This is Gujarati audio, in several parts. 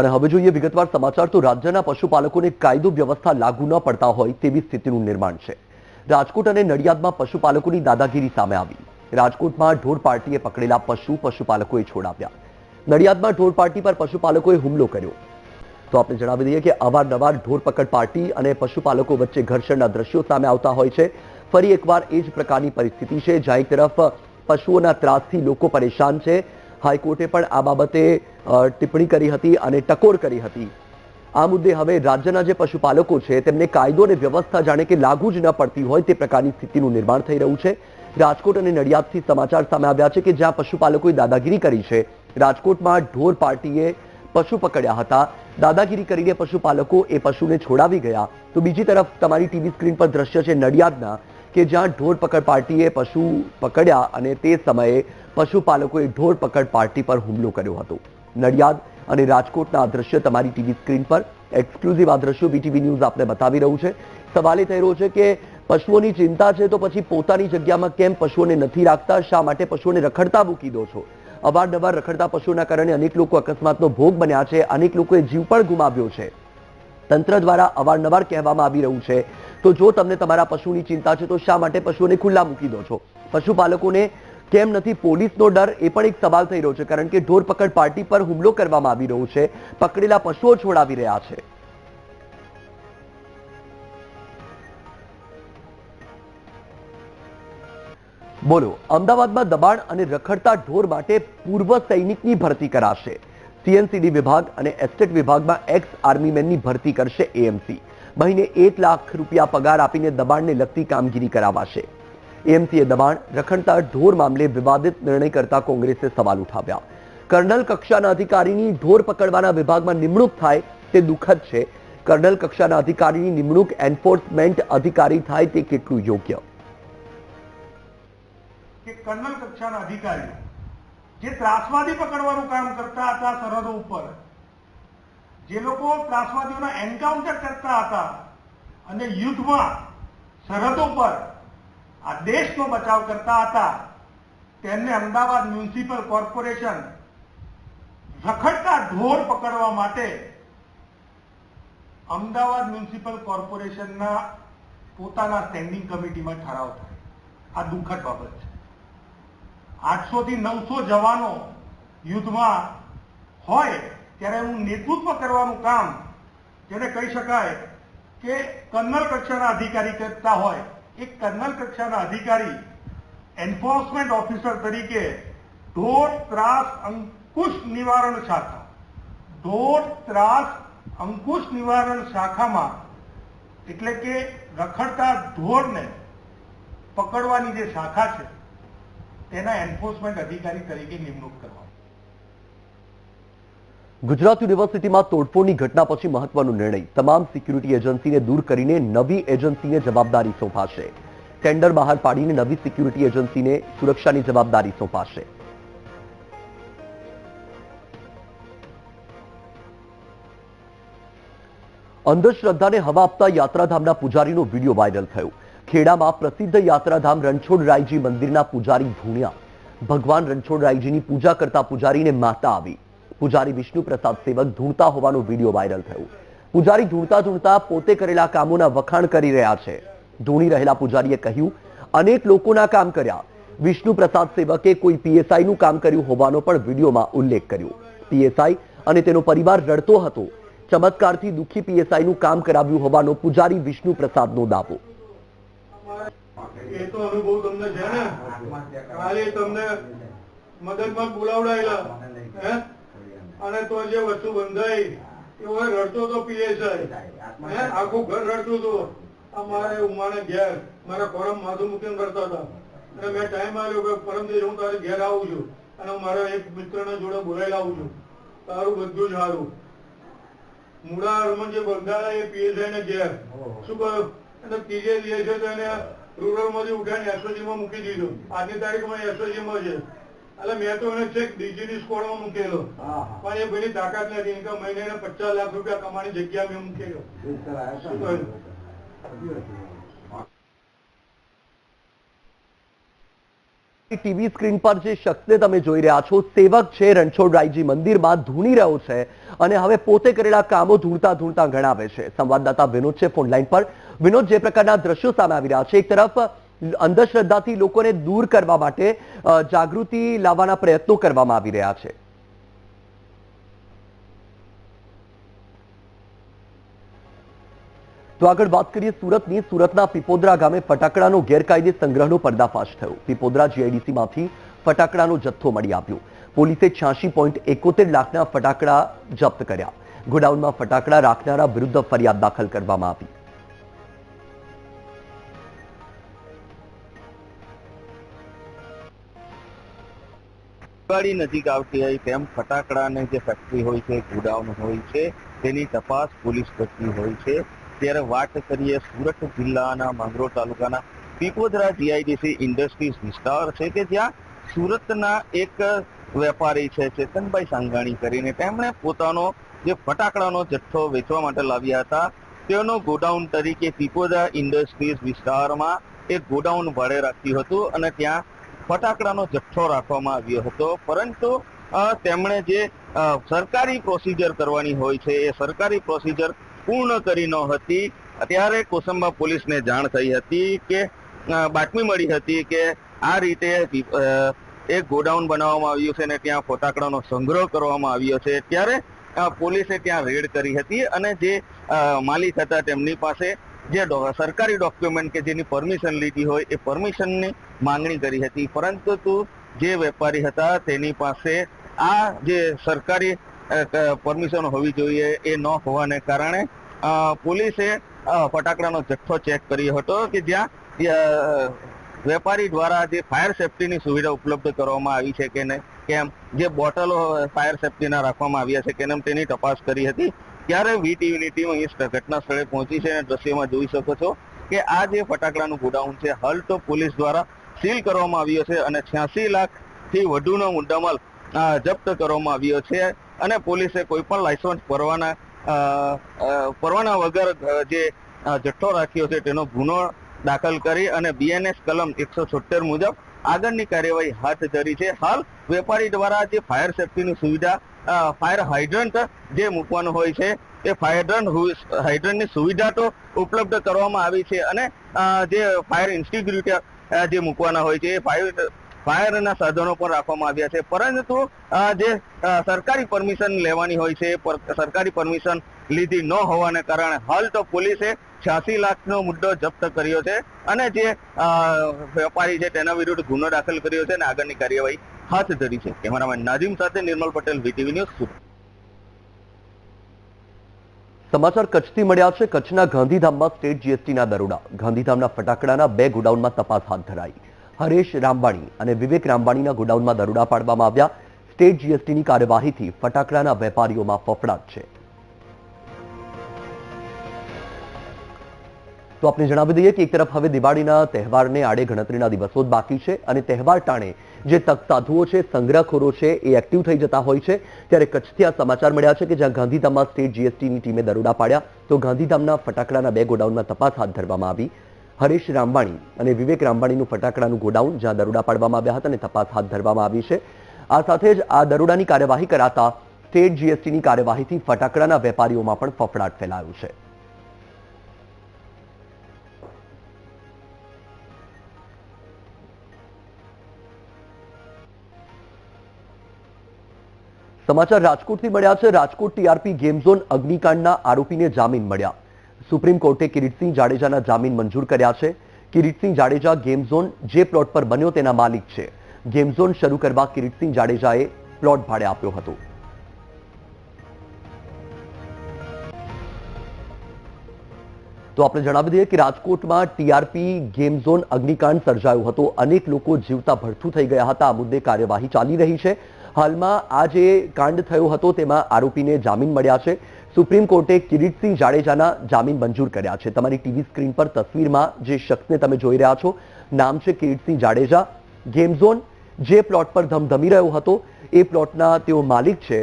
અને હવે જોઈએ વિગતવાર સમાચાર તો રાજ્યના પશુપાલકોને કાયદો વ્યવસ્થા લાગુ ન પડતા હોય તેવી સ્થિતિનું નિર્માણ છે. રાજકોટ અને નડિયાદમાં પશુપાલકોની દાદાગીરી સામે આવી. રાજકોટમાં ઢોર પાર્ટીએ પકડેલા પશુ પશુપાલકોએ છોડાવ્યા. નડિયાદમાં ઢોર પાર્ટી પર પશુપાલકોએ હુમલો કર્યો. તો આપણે જણાવી દઈએ કે અવારનવાર ઢોર પકડ પાર્ટી અને પશુપાલકો વચ્ચે ઘર્ષણના દ્રશ્યો સામે આવતા હોય છે. ફરી એકવાર એ જ પ્રકારની પરિસ્થિતિ છે જ્યાં એક તરફ પશુઓના ત્રાસથી લોકો પરેશાન છે. હાઈકોર્ટે પણ આ બાબતે ટિપ્પણી કરી હતી અને ટકોર કરી હતી. આ મુદ્દે હવે રાજ્યના જે પશુપાલકો છે, તેમને કાયદો અને વ્યવસ્થા જાણે કે લાગુ જ ન પડતી હોય તે પ્રકારની સ્થિતિનું નિર્માણ થઈ રહ્યું છે. રાજકોટ અને નડિયાદથી સમાચાર સામે આવ્યા છે કે જ્યાં પશુપાલકોએ દાદાગીરી કરી છે, રાજકોટમાં ઢોર પાર્ટીએ પશુ પકડ્યા હતા. દાદાગીરી કરીને પશુપાલકો એ પશુને છોડાવી ગયા. તો બીજી તરફ તમારી ટીવી સ્ક્રીન પર દ્રશ્ય છે નડિયાદના. કે જ્યાં ઢોર પકડ પાર્ટીએ પશુ પકડ્યા અને તે સમયે પશુપાલકોએ ઢોર પકડ પાર્ટી પર હુમલો કર્યો હતો. નડિયાદ અને રાજકોટના આ દ્રશ્ય તમારી ટીવી સ્ક્રીન પર. એક્સક્લુઝિવ આ દ્રશ્યો બીટીવી ન્યૂઝ આપને બતાવી રહ્યું છે. સવાલ એ થઈ રહ્યો છે કે પશુઓની ચિંતા છે તો પછી પોતાની જગ્યામાં કેમ પશુઓને નથી રાખતા? શા માટે પશુઓને રખડતા મૂકી દો છો? અવારનવાર રખડતા પશુઓના કારણે અનેક લોકો અકસ્માતનો ભોગ બન્યા છે. અનેક લોકોએ જીવ પણ ગુમાવ્યો છે. તંત્ર દ્વારા અવારનવાર કહેવામાં આવી રહ્યું છે તો જો તમને તમારા પશુની ચિંતા છે, તો શા માટે પશુઓને ખુલ્લા મૂકી દો છો? પશુપાલકોને કેમ નથી પોલીસનો ડર? એ પણ એક સવાલ થઈ રહ્યો છે, કારણ કે ઢોર પકડ પાર્ટી પર હુમલો કરવામાં આવી રહ્યો છે. પકડેલા પશુઓ છોડાવી રહ્યા છે. બોલો, અમદાવાદમાં દબાણ અને રખડતા ઢોર માટે પૂર્વ સૈનિકની ભરતી કરાશે. સીએનસીડી વિભાગ અને એસ્ટેટ વિભાગમાં એક્સ આર્મીમેનની ભરતી કરશે એએમસી. મહિને એક લાખ રૂપિયા પગાર આપીને દબાણને લગતી કામગીરી કરાવાશે. એએમસીએ દબાણ રખડતા ઢોર મામલે વિવાદિત નિર્ણય કરતા કોંગ્રેસે સવાલ ઉઠાવ્યા. કર્નલ કક્ષાના અધિકારીની ઢોર પકડવાના વિભાગમાં નિમણૂક થાય તે દુઃખદ છે. કર્નલ કક્ષાના અધિકારીની નિમણૂક એન્ફોર્સમેન્ટ અધિકારી થાય તે કેટલું યોગ્ય? કર્નલ કક્ષાના અધિકારી જે ત્રાસવાદી પકડવાનું કામ કરતા હતા સરહદો ઉપર જે લોકો ત્રાસવાદીઓના એન્કાઉન્ટર કરતા હતા અને યુદ્ધમાં સરહદો પર આ દેશનો બચાવ કરતા હતા, તેમને અમદાવાદ મ્યુનિસિપલ કોર્પોરેશન રખડતા ઢોર પકડવા માટે અમદાવાદ મ્યુનિસિપલ કોર્પોરેશનના પોતાના સ્ટેન્ડિંગ કમિટીમાં ઠરાવ થાય. આ દુઃખદ બાબત છે. આઠસો થી નવસો જવાનો યુદ્ધમાં હોય ત્યારે હું નેતૃત્વ કરવાનું કામ જેને કહી શકાય કે કર્નલ કક્ષાના અધિકારી કરતા હોય. એ કર્નલ કક્ષાના અધિકારી એન્ફોર્સમેન્ટ ઓફિસર તરીકે ઢોર ત્રાસ અંકુશ નિવારણ શાખા, ઢોર ત્રાસ અંકુશ નિવારણ શાખામાં, એટલે કે રખડતા ઢોરને પકડવાની જે શાખા છે, તેના એન્ફોર્સમેન્ટ અધિકારી તરીકે નિમણૂક કરવા ગુજરાત યુનિવર્સિટીમાં તોડફોડની ઘટના પછી મહત્વનો નિર્ણય. તમામ સિક્યુરિટી એજન્સીને દૂર કરીને નવી એજન્સીને જવાબદારી સોંપાશે. ટેન્ડર બહાર પાડીને નવી સિક્યુરિટી એજન્સીને સુરક્ષાની જવાબદારી સોંપાશે. અંધશ્રદ્ધાને હવા આપતા યાત્રાધામના પૂજારીનો વીડિયો વાયરલ થયો. ખેડામાં પ્રસિદ્ધ યાત્રાધામ રણછોડરાયજી મંદિરના પૂજારી ધૂણ્યા ભગવાન રણછોડરાયજીની પૂજા કરતા પૂજારીને માતા આવી. પૂજારી વિષ્ણુ પ્રસાદ સેવક ધૂણતા હોવાનો વીડિયો વાયરલ થયો. પૂજારી ધૂણતા ધૂણતા પોતે કરેલા કામોના વખાણ કરી રહ્યા છે. ધૂણી રહેલા પૂજારીએ કહ્યું અનેક લોકોના કામ કર્યા. વિષ્ણુ પ્રસાદ સેવકે કોઈ પીએસઆઈ નું કામ કર્યું હોવાનો પણ વિડીયોમાં ઉલ્લેખ કર્યો. પીએસઆઈ અને તેનો પરિવાર રડતો હતો. ચમત્કારથી દુઃખી પીએસઆઈ નું કામ કરાવ્યું હોવાનો પૂજારી વિષ્ણુ પ્રસાદનો દાવો. એ તો અનુભવ તમને છે ને? ખાલી તમને મદદમાં બોલાવડાયેલા. હે? અને તો જે વસ્તુ બંધાઈ, એ રડતો તો પીએ છે. આખું ઘર રડતું હતું. અમારે ઉમાને ઘેર, મારા કોરમ માથું મૂકીને કરતા હતા. અને મેં ટાઈમ આવ્યો કે પરમ દિવસ હું તારે ઘેર આવું છું અને મારા એક મિત્રના જોડે બોલાવી લાવું છું. તારું બધું જ સારું. મૂળા હરમન જે બંધાયા એ પીએસઆઈ ને ઘેર. શું કહ્યું અને ત્રીજે છે તો એને રૂરલમાંથી ઉઠાઈને એસઓજી માં મૂકી દીધું. આજની તારીખમાં એસઓજી માં છે. એટલે મેં તો એને છેક ડીજી ની મૂકેલો. પણ એ ભાઈની તાકાત નથી. કે મહિને એને પચાસ લાખ રૂપિયા કમાવાની જગ્યા મેં મૂકેલો. ટીવી સ્ક્રીન પર જે શખ્સને તમે જોઈ રહ્યા છો સેવક છે રણછોડરાયજી મંદિરમાં ધૂણી રહ્યો છે અને હવે પોતે કરેલા કામો ધૂણતા ધૂણતા ગણાવે છે. સંવાદદાતા વિનોદ છે ફોનલાઈન પર. વિનોદ જે પ્રકારના દ્રશ્યો સામે આવી રહ્યા છે એક તરફ અંધશ્રદ્ધાથી લોકોને દૂર કરવા માટે જાગૃતિ લાવવાના પ્રયત્નો કરવામાં આવી રહ્યા છે. તો આગળ વાત કરીએ સુરતની. સુરતના પીપોદરા ગામે ફટાકડાનો ગેરકાયદે સંગ્રહનો પર્દાફાશ થયો. પીપોદરા જીઆઈડીસીમાંથી ફટાકડાનો જથ્થો મળી આવ્યો. પોલીસે છ્યાસી પોઈન્ટ એકોતેર લાખના ફટાકડા જપ્ત કર્યા. ગોડાઉનમાં ફટાકડા રાખનારા વિરુદ્ધ ફરિયાદ દાખલ કરવામાં આવી. દિવાળી નજીક આવતી હોય તેમ ફટાકડાની જે ફેક્ટરી હોય છે, ગોડાઉન હોય છે, તેની તપાસ પોલીસ કરતી હોય છે. ત્યારે વાત કરીએ સુરત જિલ્લાના માંગરોળ તાલુકાના પીપોદરા જીઆઈડીસી ઇન્ડસ્ટ્રીઝ વિસ્તાર છે કે જ્યાં સુરતના એક વેપારી છે, ચેતનભાઈ સાંગાણી કરીને તેમણે પોતાનો જે ફટાકડાનો જથ્થો વેચવા માટે લાવ્યા હતા. તેનો ગોડાઉન તરીકે પીપોદરા ઇન્ડસ્ટ્રીઝ વિસ્તારમાં એક ગોડાઉન ભાડે રાખ્યું હતું અને ત્યાં ફટાકડાનો જથ્થો રાખવામાં આવ્યો હતો. પરંતુ તેમણે જે સરકારી પ્રોસિજર કરવાની હોય છે, એ સરકારી પ્રોસિજર પૂર્ણ કરી ન હતી. ત્યારે કોસંબા પોલીસને જાણ થઈ હતી કે બાતમી મળી હતી કે આ રીતે એક ગોડાઉન બનાવવામાં આવ્યું છે અને ત્યાં ફટાકડાનો સંગ્રહ કરવામાં આવ્યો છે. ત્યારે પોલીસે ત્યાં રેડ કરી હતી અને જે માલિક હતા તેમની પાસે જે સરકારી ડોક્યુમેન્ટ કે જેની પરમિશન લીધી હોય, એ પરમિશનની માંગણી કરી હતી. પરંતુ જે વેપારી હતા તેની પાસે આ જે સરકારી પરમિશન હોવી જોઈએ એ ન હોવાને કારણે પોલીસે ફટાકડાનો જથ્થો ચેક કર્યો હતો કે જ્યાં વેપારી દ્વારા જે ફાયર સેફટીની સુવિધા ઉપલબ્ધ કરવામાં આવી છે કે નહીં કેમ જે બોટલો ફાયર સેફટીના રાખવામાં આવ્યા છે કે કેમ તેની તપાસ કરી હતી. ત્યારે વીટીવીની ટીમ અહીં ઘટના સ્થળે પહોંચી છે અને દ્રશ્યમાં જોઈ શકો છો કે આ જે ફટાકડાનું ગોડાઉન છે, હાલ તો પોલીસ દ્વારા સીલ કરવામાં આવ્યો છે અને છ્યાસી લાખથી વધુનો મુદ્દામાલ જપ્ત કરવામાં આવ્યો છે અને પોલીસે કોઈ પણ લાયસન્સ પરવાના પરવાના વગર જે જથ્થો રાખ્યો છે તેનો ગુનો દાખલ કરી અને બીએનએસ કલમ એકસો છોતેર મુજબ આગળની કાર્યવાહી હાથ ધરી છે. હાલ વેપારી દ્વારા જે ફાયર સેફટીની સુવિધા ફાયર હાઇડ્રન્ટ જે મૂકવાનું હોય છે, એ ફાયરડ્રન્ટ હાઇડ્રન્ટની સુવિધા તો ઉપલબ્ધ કરવામાં આવી છે અને જે ફાયર ઇન્સ્ટિગ્યુટર જે મૂકવાના હોય છે ફાયર ફાયરના સાધનો પણ રાખવામાં આવ્યા છે. પરંતુ જે સરકારી પરમિશન લેવાની હોય છે સરકારી પરમિશન લીધી ન હોવાને કારણે હાલ તો પોલીસે છ્યાસી લાખનો મુદ્દો જપ્ત કર્યો છે અને જે વેપારી છે તેના વિરુદ્ધ ગુનો દાખલ કર્યો છે અને આગળની કાર્યવાહી હાથ ધરી છે. કેમેરામેન નાજીમ સાથે નિર્મલ પટેલ વીટીવી ન્યૂઝ સુરત. સમાચાર કચ્છથી મળ્યા છે. કચ્છના ગાંધીધામમાં સ્ટેટ જીએસટીના દરોડા. ગાંધીધામના ફટાકડાના બે ગોડાઉનમાં તપાસ હાથ ધરાઈ. હરેશ રામવાણી અને વિવેક રામવાણીના ગોડાઉનમાં દરોડા પાડવામાં આવ્યા. સ્ટેટ જીએસટીની કાર્યવાહીથી ફટાકડાના વેપારીઓમાં ફફડાટ છે. તો આપણે જણાવી દઈએ કે એક તરફ હવે દિવાળીના તહેવારને આડે ગણતરીના દિવસો જ બાકી છે અને તહેવાર ટાણે જે તક સાધુઓ છે, સંગ્રહખોરો છે એ એક્ટિવ થઈ જતા હોય છે. ત્યારે કચ્છથી આ સમાચાર મળ્યા છે કે જ્યાં ગાંધીધામમાં સ્ટેટ જીએસટીની ટીમે દરોડા પાડ્યા, તો ગાંધીધામના ફટાકડાના બે ગોડાઉનમાં તપાસ હાથ ધરવામાં આવી. હરેશ રામવાણી અને વિવેક રામવાણીનું ફટાકડાનું ગોડાઉન જ્યાં દરોડા પાડવામાં આવ્યા હતા અને તપાસ હાથ ધરવામાં આવી છે. આ સાથે જ આ દરોડાની કાર્યવાહી કરાતા સ્ટેટ જીએસટીની કાર્યવાહીથી ફટાકડાના વેપારીઓમાં પણ ફફડાટ ફેલાયો છે. સમાચાર રાજકોટથી મળ્યા છે. રાજકોટ ટીઆરપી ગેમ અગ્નિકાંડના આરોપીને જામીન મળ્યા. સુપ્રીમ કોર્ટે કિરીટસિંહ જાડેજાના જામીન મંજૂર કર્યા છે. કિરીટસિંહ જાડેજા ગેમ જે પ્લોટ પર બન્યો તેના માલિક છે. ગેમ શરૂ કરવા કિરીટસિંહ જાડેજાએ પ્લોટ ભાડે આપ્યો હતો. તો આપણે જણાવી દઈએ કે રાજકોટમાં ટીઆરપી ગેમ ઝોન અગ્નિકાંડ સર્જાયો હતો. અનેક લોકો જીવતા ભડથું થઈ ગયા હતા. આ મુદ્દે કાર્યવાહી ચાલી રહી છે. હાલમાં આ જે કાંડ થયો હતો તેમાં આરોપીને જામીન મળ્યા છે. સુપ્રીમ કોર્ટે કિરીટસિંહ જાડેજાના જામીન મંજૂર કર્યા છે. તમારી ટીવી સ્ક્રીન પર તસવીરમાં જે શખ્સને તમે જોઈ રહ્યા છો, નામ છે કિરીટસિંહ જાડેજા. ગેમ ઝોન જે પ્લોટ પર ધમધમી રહ્યો હતો, એ પ્લોટના તેઓ માલિક છે.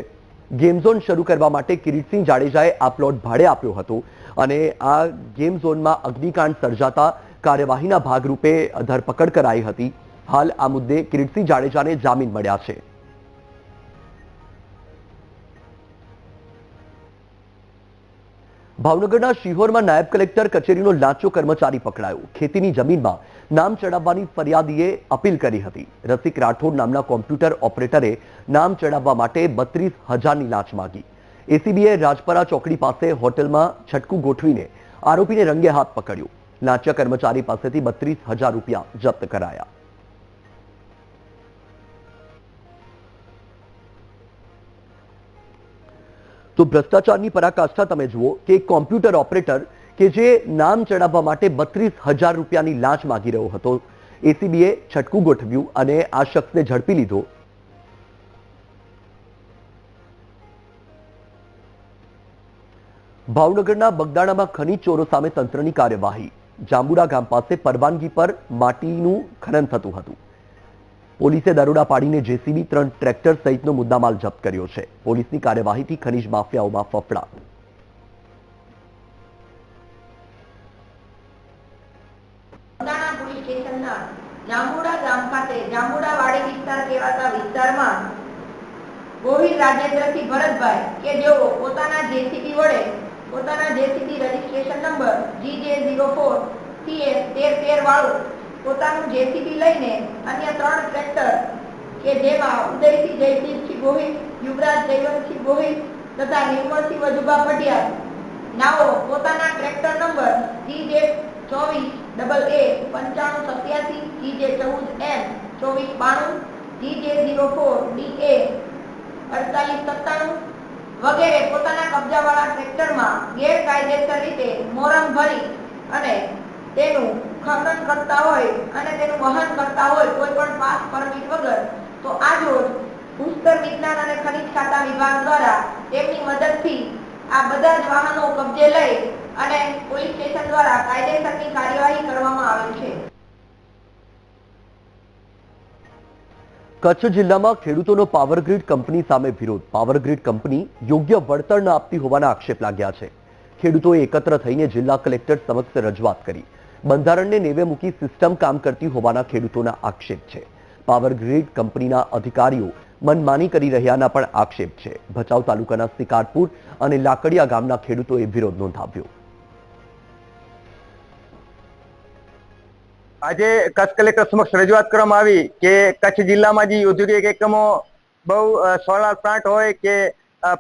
ગેમ ઝોન શરૂ કરવા માટે કિરીટસિંહ જાડેજાએ આ પ્લોટ ભાડે આપ્યો હતો અને આ ગેમ ઝોનમાં અગ્નિકાંડ સર્જાતા કાર્યવાહીના ભાગરૂપે ધરપકડ કરાઈ હતી. હાલ આ મુદ્દે કિરીટસિંહ જાડેજાને જામીન મળ્યા છે. ભાવનગરના શિહોરમાં નાયબ કલેક્ટર કચેરીનો લાંચો કર્મચારી પકડાયો. ખેતીની જમીનમાં નામ ચડાવવાની ફરિયાદીએ અપીલ કરી હતી. રસિક રાઠોડ નામના કોમ્પ્યુટર ઓપરેટરે નામ ચડાવવા માટે બત્રીસ હજારની લાંચ માગી. એસીબીએ રાજપરા ચોકડી પાસે હોટલમાં છટકું ગોઠવીને આરોપીને રંગે હાથ પકડ્યો. લાંચા કર્મચારી પાસેથી બત્રીસ હજાર રૂપિયા જપ્ત કરાયા. તો ભ્રષ્ટાચારની પરાકાષ્ઠા તમે જુઓ કે એક કોમ્પ્યુટર ઓપરેટર કે જે નામ ચડાવવા માટે બત્રીસ હજાર રૂપિયાની લાંચ માગી રહ્યો હતો. એસીબીએ છટકું ગોઠવ્યું અને આ શખ્સને ઝડપી લીધો. ભાવનગરના બગદાણામાં ખનીજ ચોરો સામે તંત્રની કાર્યવાહી. જાંબુડા ગામ પાસે પરવાનગી પર માટીનું ખનન થતું હતું. પોલીસે દરોડા પાડીને જેસીબી ત્રણ ટ્રેક્ટર સહિતનો મુદ્દામાલ જપ્ત કર્યો છે. પોલીસની કાર્યવાહીથી ખનીજ માફિયાઓમાં ફફડાટ. વિસ્તારમાં ગોહિલ રાજેન્દ્રસિંહ ભરતભાઈ કે જેઓ પોતાના જેસીબી વડે પોતાના JCB registration number GJ zero four CS તેર તેર વાળું પોતાનું જેસીબી લઈને અન્ય ત્રણ ટ્રેક્ટર કે જેમાં ઉદયસિંહ જયસિંહસિંહ ગોહિલ, યુવરાજ જયવંતસિંહ ગોહિલ તથા નિર્મળસિંહ વજુભા પઢિયાર નાઓ, પોતાના ટ્રેક્ટર નંબર જીજે ચોવીસ ડબલ એ પંચાણું સત્યાસી જીજે ચૌદ એમ ચોવીસ બાણું GJ zero four D A અડતાલીસ સત્તાણું વગેરે પોતાના કબજાવાળા ટ્રેક્ટરમાં ગેરકાયદેસર રીતે મોરમ ભરી અને તેનું ખનન કરતા હોય અને તેનું વહન કરતા હોય કોઈ પણ પાસ પરમિટ વગર, તો આજરોજ ભૂસ્તર વિજ્ઞાન અને ખનિજ ખાતા વિભાગ દ્વારા તેમની મદદથી આ બધા જ વાહનો કબજે લઈ અને પોલીસ સ્ટેશન દ્વારા કાયદેસરની કાર્યવાહી કરવામાં આવેલ છે. કચ્છ જિલ્લામાં ખેડૂતોનો પાવર ગ્રીડ કંપની સામે વિરોધ. પાવર ગ્રીડ કંપની યોગ્ય વળતર ન આપતી હોવાના આક્ષેપ લાગ્યા છે. ખેડૂતોએ એકત્ર થઈને જિલ્લા કલેક્ટર સમક્ષ રજૂઆત કરી. બંધારણને નેવે મૂકી સિસ્ટમ કામ કરતી હોવાના ખેડૂતોના આક્ષેપ છે. પાવર ગ્રીડ કંપનીના અધિકારીઓ મનમાની કરી રહ્યાના પણ આક્ષેપ છે. ભચાઉ તાલુકાના સિકારપુર અને લાકડિયા ગામના ખેડૂતોએ વિરોધ નોંધાવ્યો. આજે કચ્છ કલેક્ટર સમક્ષ રજૂઆત કરવામાં આવી કે કચ્છ જિલ્લામાં જે ઔદ્યોગિક એકમો બહુ સોલાર પ્લાન્ટ હોય કે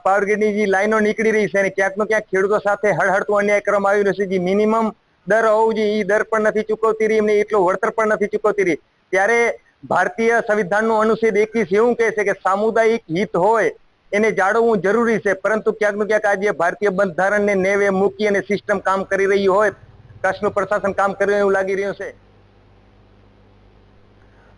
પાવર જે લાઈનો નીકળી રહી છે અને ક્યાંક નો ક્યાંક ખેડૂતો સાથે હળહળતું અન્યાય કરવામાં આવી રહ્યો છે. જે મિનિમમ દર હોવું જોઈએ એ દર પણ નથી ચૂકવતી રહી, એમને એટલો વળતર પણ નથી ચૂકવતી રહી. ત્યારે ભારતીય સંવિધાનનું અનુચ્છેદ એકવીસ એવું કહે છે કે સામુદાયિક હિત હોય, એને જાળવવું જરૂરી છે. પરંતુ ક્યાંકનું ક્યાંક આજે ભારતીય બંધારણને નેવે મૂકી અને સિસ્ટમ કામ કરી રહી હોય કચ્છનું પ્રશાસન કામ કરી રહ્યું લાગી રહ્યું છે.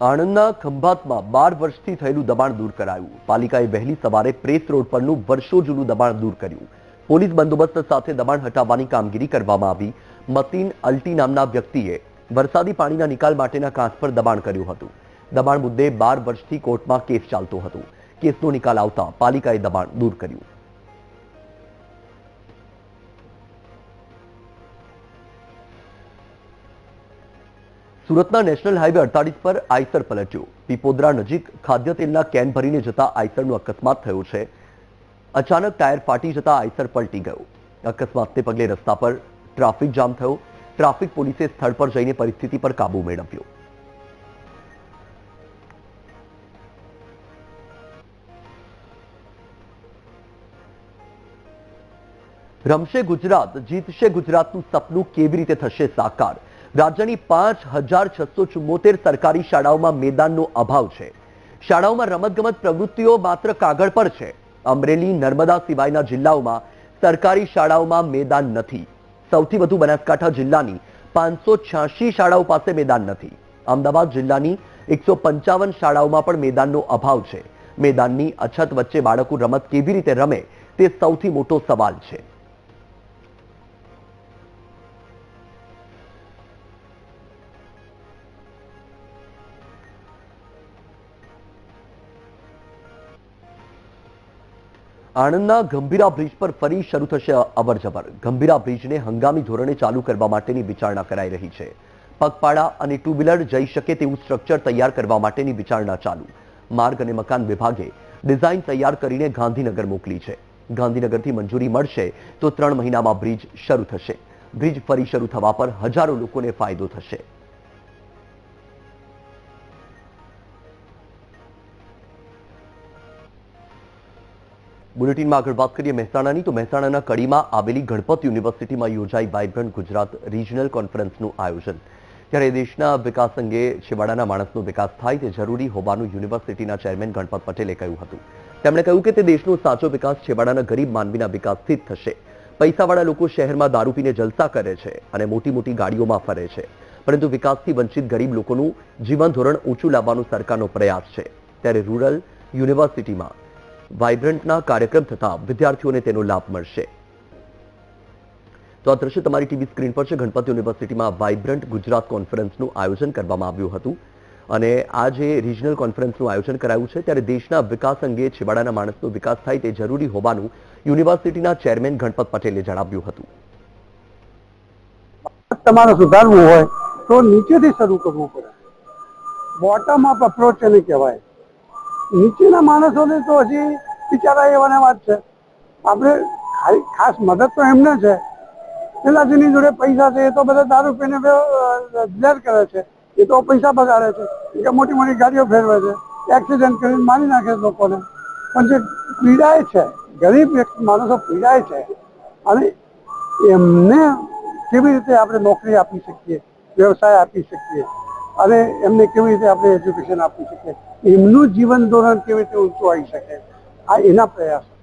આણંદના ખંભાતમાં બાર વર્ષથી થયેલું દબાણ દૂર કરાયું. પાલિકાએ વહેલી સવારે પ્રેસ રોડ પરનું વર્ષો જૂનું દબાણ દૂર કર્યું. પોલીસ બંદોબસ્ત સાથે દબાણ હટાવવાની કામગીરી કરવામાં આવી. મતીન અલ્ટી નામના વ્યક્તિએ વરસાદી પાણીના નિકાલ માટેના કાંસ પર દબાણ કર્યું હતું. દબાણ મુદ્દે બાર વર્ષથી કોર્ટમાં કેસ ચાલતો હતો. કેસનો નિકાલ આવતા પાલિકાએ દબાણ દૂર કર્યું. સુરતના નેશનલ હાઈવે અડતાલીસ પર આઈસર પલટ્યું. પીપોદરા નજીક ખાદ્ય તેલના કેન ભરીને જતા આઈસરનો અકસ્માત થયો છે. અચાનક ટાયર ફાટી જતા આઈસર પલટી ગયો. અકસ્માતને પગલે રસ્તા પર ટ્રાફિક જામ થયો. ટ્રાફિક પોલીસે સ્થળ પર જઈને પરિસ્થિતિ પર કાબુ મેળવ્યો. રમશે ગુજરાત, જીતશે ગુજરાતનું સપનું કેવી રીતે થશે સાકાર? રાજ્યની પાંચ હજાર છસો ચુમ્મોતેર સરકારી શાળાઓમાં મેદાનનો અભાવ છે. શાળાઓમાં રમતગમત પ્રવૃત્તિઓ માત્ર કાગળ પર છે. અમરેલી, નર્મદા સિવાયના જિલ્લાઓમાં સરકારી શાળાઓમાં મેદાન નથી. સૌથી વધુ બનાસકાંઠા જિલ્લાની પાંચસો છ્યાસી શાળાઓ પાસે મેદાન નથી. અમદાવાદ જિલ્લાની એકસો પંચાવન શાળાઓમાં પણ મેદાનનો અભાવ છે. મેદાનની અછત વચ્ચે બાળકો રમત કેવી રીતે રમે તે સૌથી મોટો સવાલ છે. આણંદના ગંભીરા બ્રિજ પર ફરી શરૂ થશે અવરજવર. ગંભીરા બ્રિજને હંગામી ધોરણે ચાલુ કરવા માટેની વિચારણા કરાઈ રહી છે. પગપાળા અને ટુ વ્હીલર જઈ શકે તેવું સ્ટ્રક્ચર તૈયાર કરવા માટેની વિચારણા ચાલુ. માર્ગ અને મકાન વિભાગે ડિઝાઇન તૈયાર કરીને ગાંધીનગર મોકલી છે. ગાંધીનગરથી મંજૂરી મળશે તો ત્રણ મહિનામાં બ્રિજ શરૂ થશે. બ્રિજ ફરી શરૂ થવા પર હજારો લોકોને ફાયદો થશે. બુલેટિનમાં આગળ વાત કરીએ મહેસાણાની, તો મહેસાણાના કડીમાં આવેલી ગણપત યુનિવર્સિટીમાં યોજાઈ વાઇબ્રન્ટ ગુજરાત રિજનલ કોન્ફરન્સનું આયોજન. ત્યારે દેશના વિકાસ અંગે છેવાડાના માણસનો વિકાસ થાય તે જરૂરી હોવાનું યુનિવર્સિટીના ચેરમેન ગણપત પટેલે કહ્યું હતું. તેમણે કહ્યું કે તે દેશનો સાચો વિકાસ છેવાડાના ગરીબ માનવીના વિકાસથી જ થશે. પૈસાવાળા લોકો શહેરમાં દારૂ પીને જલસા કરે છે અને મોટી મોટી ગાડીઓમાં ફરે છે. પરંતુ વિકાસથી વંચિત ગરીબ લોકોનું જીવન ધોરણ ઊંચું લાવવાનો સરકારનો પ્રયાસ છે. ત્યારે રૂરલ યુનિવર્સિટીમાં વાઇબ્રન્ટના કાર્યક્રમ થતા વિદ્યાર્થીઓને તેનો લાભ મળશે. તો આ દ્રશ્ય તમારી ટીવી સ્ક્રીન પર છે. ગણપત યુનિવર્સિટીમાં વાઇબ્રન્ટ ગુજરાત કોન્ફરન્સનું આયોજન કરવામાં આવ્યું હતું. અને આ રિજનલ કોન્ફરન્સનું આયોજન કરાયું છે, ત્યારે દેશના વિકાસ અંગે છેવાડાના માણસનો વિકાસ થાય તે જરૂરી હોવાનું યુનિવર્સિટીના ચેરમેન ગણપત પટેલે જણાવ્યું હતું. તમારે સુધારવું હોય તો નીચેથી શરૂ કરવું પડે. બોટમ અપ અપ્રોચ એને કહેવાય. નીચેના માણસોને તો હજી બિચારા એવાને વાત છે. આપણે ખાલી ખાસ મદદ તો એમને છે. પેલા જેની જોડે પૈસા છે, એ તો બધા દારૂ પીને બ્લેર કરે છે. એ તો પૈસા બગાડે છે. કે મોટી મોટી ગાડીઓ ફેરવે છે. એક્સિડન્ટ કરીને મારી નાખે છે લોકોને. પણ જે પીડાય છે, ગરીબ માણસો પીડાય છે, અને એમને કેવી રીતે આપણે નોકરી આપી શકીએ, વ્યવસાય આપી શકીએ? અને એમને કેવી રીતે આપણે એજ્યુકેશન આપી શકીએ? એમનું જીવન ધોરણ કેવી રીતે ઊંચું આવી શકે? આ એના પ્રયાસો.